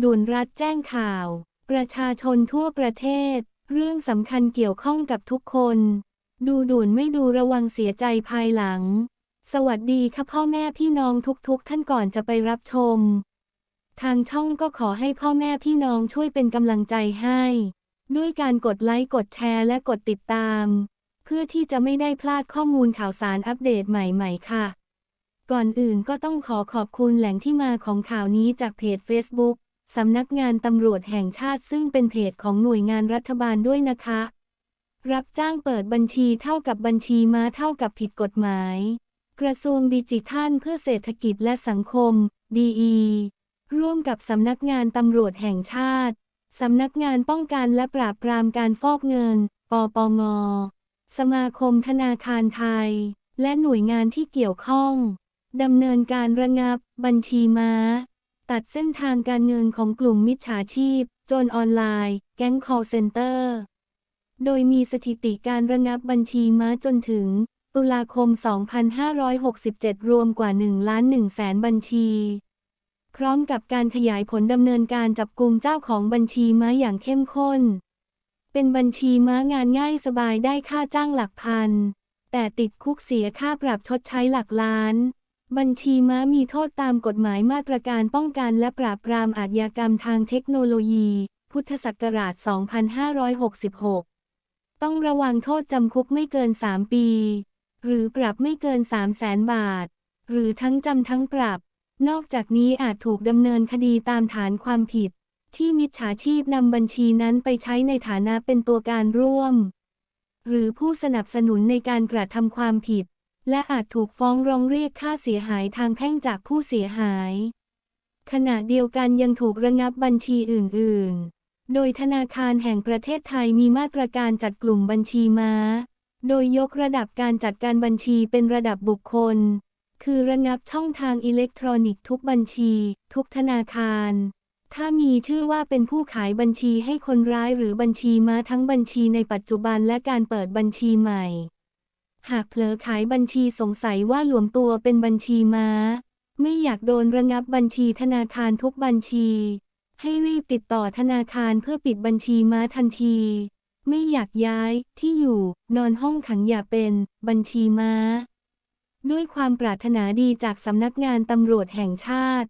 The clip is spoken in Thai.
ด่วนรัฐแจ้งข่าว ประชาชนทั่วประเทศ เรื่องสำคัญเกี่ยวข้องกับทุกคน ดูด่วนไม่ดูระวังเสียใจภายหลัง สวัสดีค่ะพ่อแม่พี่น้องทุกๆท่านก่อนจะไปรับชม ทางช่องก็ขอให้พ่อแม่พี่น้องช่วยเป็นกำลังใจให้ ด้วยการกดไลค์กดแชร์และกดติดตาม เพื่อที่จะไม่ได้พลาดข้อมูลข่าวสารอัปเดตใหม่ ๆ ค่ะ ก่อนอื่นก็ต้องขอขอบคุณแหล่งที่มาของข่าวนี้จากเพจ Facebook สำนักงานตำรวจแห่งชาติซึ่งเป็นเพจของหน่วยงานรัฐบาลด้วยนะคะ รับจ้างเปิดบัญชีเท่ากับบัญชีม้าเท่ากับผิดกฎหมาย กระทรวงดิจิทัลเพื่อเศรษฐกิจและสังคม DE ร่วมกับสำนักงานตำรวจแห่งชาติสำนักงานป้องกันและปราบปรามการฟอกเงิน ปปง สมาคมธนาคารไทย และหน่วยงานที่เกี่ยวข้องดำเนินการระงับ บัญชีม้า ตัดเส้นทางการเงินของกลุ่มมิจฉาชีพ โจรออนไลน์ แก๊ง call center โดยมีสถิติการระงับบัญชีม้าจนถึง ตุลาคม 2567 รวมกว่า1ล้าน1แสนบัญชี พร้อมกับการขยายผลดำเนินการจับกลุ่มเจ้าของบัญชีม้าอย่างเข้มข้น เป็นบัญชีม้างานง่ายสบายได้ค่าจ้างหลักพัน แต่ติดคุกเสียค่าปรับชดใช้หลักล้าน บัญชีม้ามีโทษตามกฎหมายมาตรการป้องกันและปราบปรามอาชญากรรมทางเทคโนโลยี พุทธศักราช 2566 ต้องระวังโทษจำคุกไม่เกิน 3 ปี หรือปรับไม่เกิน 3 0 0แสนบาท หรือทั้งจำทั้งปรับ นอกจากนี้อาจถูกดำเนินคดีตามฐานความผิด ที่มิจฉาชีพนำบัญชีนั้นไปใช้ในฐานะเป็นตัวการร่วม หรือผู้สนับสนุนในการกระทำความผิด และอาจถูกฟ้องร้องเรียกค่าเสียหายทางแพ่งจากผู้เสียหาย ขณะเดียวกันยังถูกระงับบัญชีอื่น ๆ โดยธนาคารแห่งประเทศไทยมีมาตรการจัดกลุ่มบัญชีม้า โดยยกระดับการจัดการบัญชีเป็นระดับบุคคล คือระงับช่องทางอิเล็กทรอนิกส์ทุกบัญชี ทุกธนาคาร ถ้ามีชื่อว่าเป็นผู้ขายบัญชีให้คนร้ายหรือบัญชีม้าทั้งบัญชีในปัจจุบันและการเปิดบัญชีใหม่ หากเผลอขายบัญชีสงสัยว่าหลวมตัวเป็นบัญชีม้า ไม่อยากโดนระงับบัญชีธนาคารทุกบัญชี ให้รีบติดต่อธนาคารเพื่อปิดบัญชีม้าทันที ไม่อยากย้ายที่อยู่ นอนห้องขังอย่าเป็นบัญชีม้า ด้วยความปรารถนาดีจากสำนักงานตำรวจแห่งชาติ